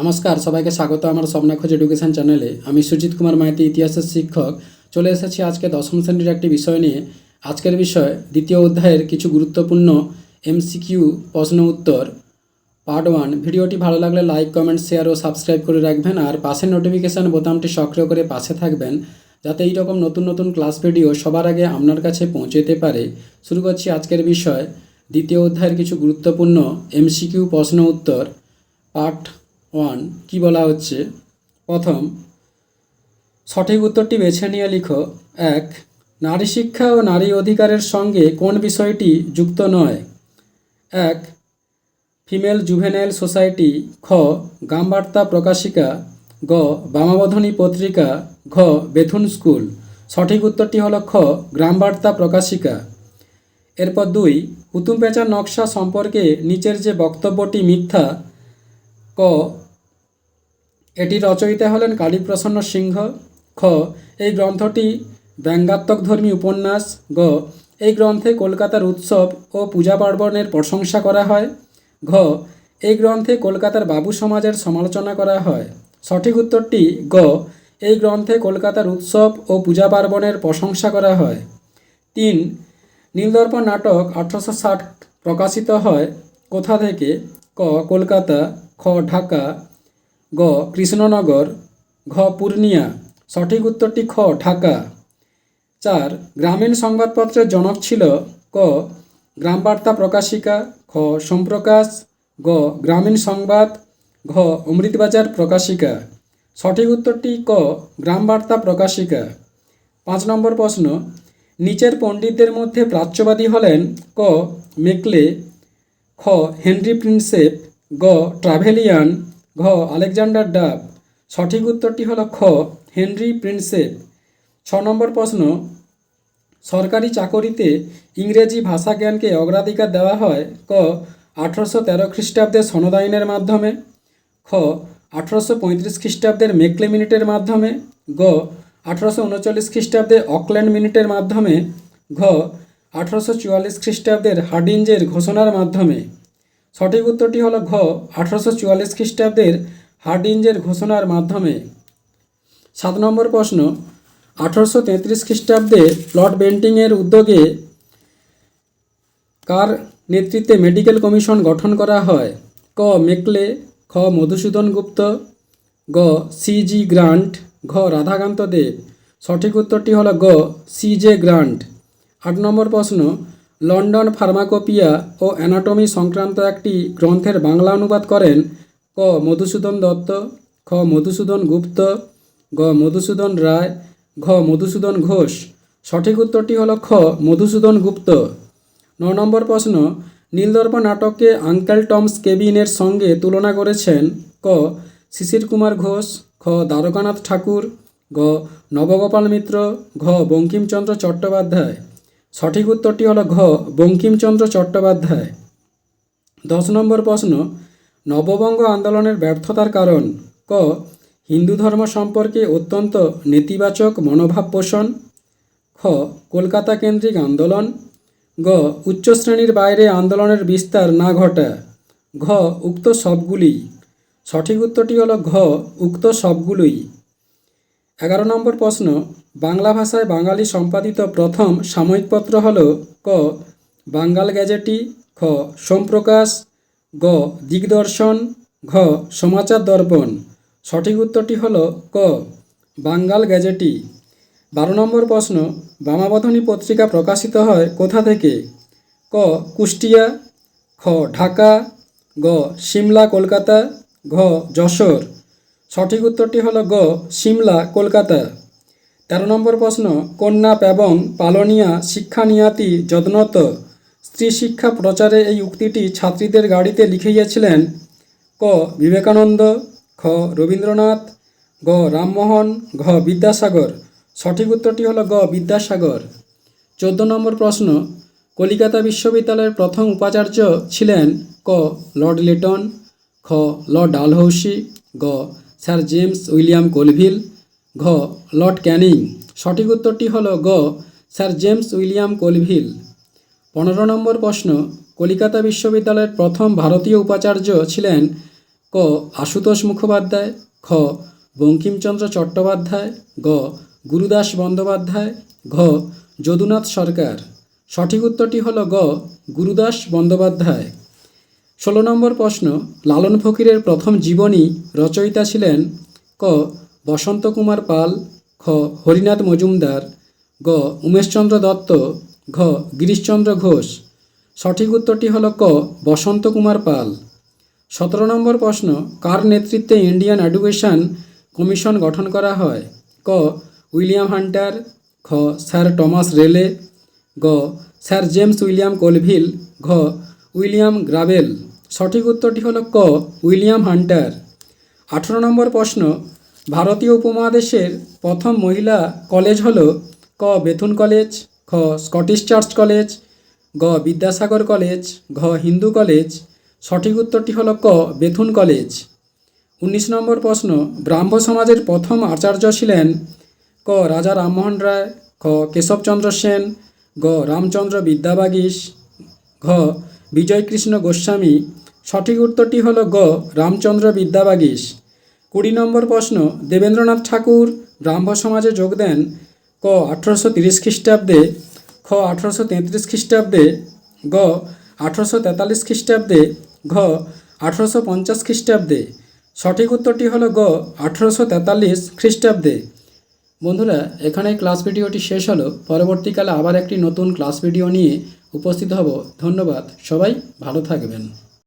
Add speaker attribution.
Speaker 1: নমস্কার, সবাইকে স্বাগত আমার স্বপ্নাখোঁজ এডুকেশন চ্যানেলে। আমি সুজিত কুমার মাইতি, ইতিহাসের শিক্ষক। চলে এসেছি আজকে দশম শ্রেণির একটি বিষয় নিয়ে। আজকের বিষয়, দ্বিতীয় অধ্যায়ের কিছু গুরুত্বপূর্ণ এমসিকিউ প্রশ্ন উত্তর। পার্ট ওয়ান ভিডিওটি ভালো লাগলে লাইক কমেন্ট শেয়ার ও সাবস্ক্রাইব করে রাখবেন আর পাশের নোটিফিকেশান বোতামটি সক্রিয় করে পাশে থাকবেন, যাতে এই রকম নতুন নতুন ক্লাস ভিডিও সবার আগে আপনার কাছে পৌঁছে যেতে পারে। শুরু করছি আজকের বিষয়, দ্বিতীয় অধ্যায়ের কিছু গুরুত্বপূর্ণ এমসিকিউ প্রশ্ন উত্তর। পার্ট ওয়ান, কী বলা হচ্ছে? প্রথম, সঠিক উত্তরটি বেছে নিয়ে লিখো। এক, নারী শিক্ষা ও নারী অধিকারের সঙ্গে কোন বিষয়টি যুক্ত নয়? এক, ফিমেল জুভেনাইল সোসাইটি। খ, গামবার্তা প্রকাশিকা। গ বামাবধনী পত্রিকা। ঘ, বেথুন স্কুল। সঠিক উত্তরটি হলো খ গ্রামবার্তা প্রকাশিকা। এরপর দুই হুতুম পেঁচার নকশা সম্পর্কে নিচের যে বক্তব্যটি মিথ্যা, ক এটি রচয়িতা হলেন কালীপ্রসন্ন সিংহ। খ, এই গ্রন্থটি ব্যঙ্গাত্মক ধর্মী উপন্যাস। গ, এই গ্রন্থে কলকাতার উৎসব ও পূজা পার্বণের প্রশংসা করা হয়। ঘ, এই গ্রন্থে কলকাতার বাবু সমাজের সমালোচনা করা হয়। সঠিক উত্তরটি গ, এই গ্রন্থে কলকাতার উৎসব ও পূজা পার্বণের প্রশংসা করা হয়। তিন, নীলদর্পণ নাটক আঠারোশো ষাট প্রকাশিত হয়। কোথা থেকে? ক, কলকাতা, খ, ঢাকা গ, কৃষ্ণনগর, ঘ, পূর্ণিয়া, সঠিক উত্তরটি খ, ঢাকা। চার, গ্রামীণ সংবাদপত্রের জনক ছিল ক, গ্রামবার্তা প্রকাশিকা, খ, সোমপ্রকাশ, গ, গ্রামীণ সংবাদ, ঘ, অমৃতবাজার প্রকাশিকা। সঠিক উত্তরটি ক, গ্রামবার্তা প্রকাশিকা। পাঁচ নম্বর প্রশ্ন, নিচের পণ্ডিতদের মধ্যে প্রাচ্যবাদী হলেন ক, মেকলে, খ, হেনরি প্রিন্সেপ, গ, ট্রাভেলিয়ান ঘ, আলেকজান্ডার ডাব। সঠিক উত্তরটি হলো খ, হেনরি প্রিন্সেপ। ছ নম্বর প্রশ্ন, সরকারি চাকরিতে ইংরেজি ভাষা জ্ঞানকে অগ্রাধিকার দেওয়া হয় ক, আঠারোশো তেরো খ্রিস্টাব্দের সনদ মাধ্যমে। খ, আঠারোশো পঁয়ত্রিশ খ্রিস্টাব্দের মেকলে মিনিটের মাধ্যমে। গ, আঠারোশো উনচল্লিশ খ্রিস্টাব্দে অকল্যান্ড মিনিটের মাধ্যমে। ঘ, আঠারোশো চুয়াল্লিশ খ্রিস্টাব্দের হার্ডিঞ্জের ঘোষণার মাধ্যমে। সঠিক উত্তরটি হলো ঘ, আঠারোশো চুয়াল্লিশ খ্রিস্টাব্দের হার্ডিঞ্জের ঘোষণার মাধ্যমে। সাত নম্বর প্রশ্ন, আঠারোশো তেত্রিশ খ্রিস্টাব্দে লর্ড বেন্টিংয়ের উদ্যোগে কার নেতৃত্বে মেডিকেল কমিশন গঠন করা হয়? ক, মেকলে, খ, মধুসূদন গুপ্ত, গ, সি জি গ্রান্ট, ঘ, রাধাকান্ত দেব। সঠিক উত্তরটি হলো গ, সি জে গ্রান্ট। আট নম্বর প্রশ্ন লন্ডন ফার্মাকোপিয়া ও অ্যানাটমি সংক্রান্ত একটি গ্রন্থের বাংলা অনুবাদ করেন ক. মধুসূদন দত্ত, খ. মধুসূদন গুপ্ত, গ. মধুসূদন রায়, ঘ. মধুসূদন ঘোষ। সঠিক উত্তরটি হলো খ. মধুসূদন গুপ্ত। ন নম্বর প্রশ্ন, নীলদর্প নাটককে আঙ্কেল টমস কেবিনের সঙ্গে তুলনা করেছেন ক. শিশির কুমার ঘোষ, খ. দ্বারকানাথ ঠাকুর, গ. নবগোপাল মিত্র, ঘ. বঙ্কিমচন্দ্র চট্টোপাধ্যায়। সঠিক উত্তরটি হলো ঘ, বঙ্কিমচন্দ্র চট্টোপাধ্যায়। দশ নম্বর প্রশ্ন, নববঙ্গ আন্দোলনের ব্যর্থতার কারণ। ক, হিন্দু ধর্ম সম্পর্কে অত্যন্ত নেতিবাচক মনোভাব পোষণ। খ, কলকাতা কেন্দ্রিক আন্দোলন। গ, উচ্চ শ্রেণির বাইরে আন্দোলনের বিস্তার না ঘটা। ঘ, উক্ত সবগুলি সঠিক উত্তরটি হলো ঘ, উক্ত সবগুলোই। এগারো নম্বর প্রশ্ন, বাংলা ভাষায় বাঙালি সম্পাদিত প্রথম সাময়িকপত্র হল ক, বাঙ্গাল গ্যাজেটি খ, সোমপ্রকাশ, গ, দিগদর্শন, ঘ, সমাচার দর্পণ। সঠিক উত্তরটি হল ক, বাঙ্গাল গ্যাজেটি বারো নম্বর প্রশ্ন, বামাবধনী পত্রিকা প্রকাশিত হয় কোথা থেকে? ক, কুষ্টিয়া, খ, ঢাকা, গ, সিমলা, কলকাতা, ঘ, যশোর। সঠিক উত্তরটি হলো গ, সিমলা, কলকাতা। তেরো নম্বর প্রশ্ন, কন্যা এবং পালনিয়া, শিক্ষা নিয়াতি, যত্নত। স্ত্রী শিক্ষা প্রচারে এই উক্তিটি ছাত্রীদের গাড়িতে লিখিয়েছিলেন ক, বিবেকানন্দ, খ, রবীন্দ্রনাথ, গ, রামমোহন, ঘ, বিদ্যাসাগর। সঠিক উত্তরটি হলো গ, বিদ্যাসাগর। চোদ্দ নম্বর প্রশ্ন, কলিকাতা বিশ্ববিদ্যালয়ের প্রথম উপাচার্য ছিলেন ক, লর্ড লিটন, খ, লর্ড ডালহৌসি গ স্যার জেমস উইলিয়াম কোলভিল। ঘ, লর্ড ক্যানিং। সঠিক উত্তরটি হলো গ, স্যার জেমস উইলিয়াম কোলভিল। পনেরো নম্বর প্রশ্ন, কলিকাতা বিশ্ববিদ্যালয়ের প্রথম ভারতীয় উপাচার্য ছিলেন ক, আশুতোষ মুখোপাধ্যায়। খ, বঙ্কিমচন্দ্র চট্টোপাধ্যায়। গ, গুরুদাস বন্দ্যোপাধ্যায়। ঘ, যদুনাথ সরকার। সঠিক উত্তরটি হল গ, গুরুদাস বন্দ্যোপাধ্যায়। ষোলো নম্বর প্রশ্ন, লালন ফকিরের প্রথম জীবনী রচয়িতা ছিলেন ক. বসন্ত কুমার পাল, খ. হরিনাথ মজুমদার, গ. উমেশচন্দ্র দত্ত, ঘ. গিরিশচন্দ্র ঘোষ। সঠিক উত্তরটি হল ক. বসন্ত কুমার পাল। সতেরো নম্বর প্রশ্ন, কার নেতৃত্বে ইন্ডিয়ান এডুকেশন কমিশন গঠন করা হয়? ক. উইলিয়াম হান্টার, খ. স্যার টমাস রেলে, গ. স্যার জেমস উইলিয়াম কোলভিল, ঘ. William Gravel. সঠিক উত্তরটি হল ক, উইলিয়াম হান্টার। আঠেরো নম্বর প্রশ্ন, ভারতীয় উপমহাদেশের প্রথম মহিলা কলেজ হল ক, বেথুন কলেজ, খ, স্কটিশ চার্চ কলেজ, গ, বিদ্যাসাগর কলেজ, ঘ, হিন্দু কলেজ। সঠিক উত্তরটি হল ক, বেথুন কলেজ। উনিশ নম্বর প্রশ্ন, ব্রাহ্ম সমাজের প্রথম আচার্য ছিলেন ক, রাজা রামমোহন রায়, খ, কেশবচন্দ্র সেন, গ, রামচন্দ্র বিদ্যাবাগীশ ঘ বিজয়কৃষ্ণ গোস্বামী। সঠিক উত্তরটি হল গ, রামচন্দ্র বিদ্যাবাগীশ। কুড়ি নম্বর প্রশ্ন, দেবেন্দ্রনাথ ঠাকুর ব্রাহ্ম সমাজে যোগ দেন ক, আঠারোশো তিরিশ খ্রিস্টাব্দে, খ, আঠারোশো তেত্রিশ খ্রিস্টাব্দে, গ, আঠারোশো তেতাল্লিশ খ্রিস্টাব্দে, ঘ, আঠারোশো পঞ্চাশ খ্রিস্টাব্দে। সঠিক উত্তরটি হলো গ, আঠারোশো তেতাল্লিশ খ্রিস্টাব্দে। বন্ধুরা, এখানে ক্লাস ভিডিওটি শেষ হলো। পরবর্তীকালে আবার একটি নতুন ক্লাস ভিডিও নিয়ে উপস্থিত হব। ধন্যবাদ। সবাই ভালো থাকবেন।